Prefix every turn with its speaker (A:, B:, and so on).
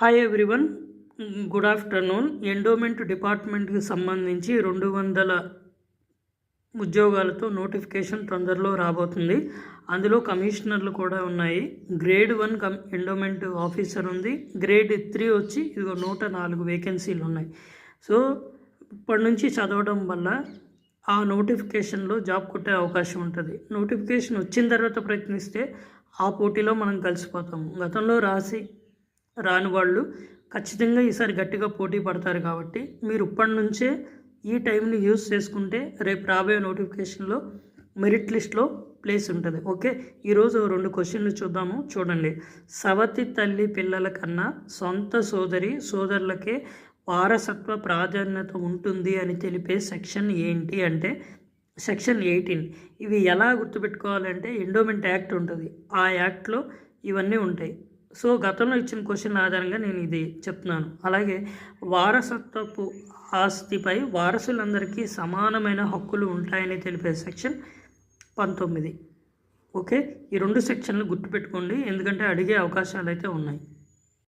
A: Hi everyone good afternoon endowment డిపార్ట్మెంట్కి సంబంధించి రెండు వందల ఉద్యోగాలతో నోటిఫికేషన్ తొందరలో రాబోతుంది. అందులో కమిషనర్లు కూడా ఉన్నాయి. Grade one cum endowment officer ఉంది. గ్రేడ్ త్రీ వచ్చి ఇదిగో నూట నాలుగు వేకెన్సీలు ఉన్నాయి. సో ఇప్పటి నుంచి చదవడం వల్ల ఆ నోటిఫికేషన్లో జాబ్ కొట్టే అవకాశం ఉంటుంది. నోటిఫికేషన్ వచ్చిన తర్వాత ప్రయత్నిస్తే ఆ పోటీలో మనం కలిసిపోతాము. గతంలో రాసి రాని వాళ్ళు ఖచ్చితంగా ఈసారి గట్టిగా పోటీ పడతారు కాబట్టి మీరు ఇప్పటి నుంచే ఈ టైంని యూస్ చేసుకుంటే రేపు రాబోయే నోటిఫికేషన్లో మెరిట్ లిస్ట్లో ప్లేస్ ఉంటుంది. ఓకే? ఈరోజు రెండు క్వశ్చన్లు చూద్దాము. చూడండి. సవతి తల్లి పిల్లల కన్నా సొంత సోదరి సోదరులకే వారసత్వ ప్రాధాన్యత ఉంటుంది అని తెలిపే సెక్షన్ ఏంటి అంటే సెక్షన్ ఎయిటీన్. ఇవి ఎలా గుర్తుపెట్టుకోవాలంటే ఎండోమెంట్ యాక్ట్ ఉంటుంది. ఆ యాక్ట్లో ఇవన్నీ ఉంటాయి. సో గతంలో ఇచ్చిన క్వశ్చన్ ఆధారంగా నేను ఇది చెప్తున్నాను. అలాగే వారసత్వపు ఆస్తిపై వారసులందరికీ సమానమైన హక్కులు ఉంటాయని తెలిపే సెక్షన్ పంతొమ్మిది. ఓకే? ఈ రెండు సెక్షన్లు గుర్తుపెట్టుకోండి. ఎందుకంటే అడిగే అవకాశాలు అయితే ఉన్నాయి.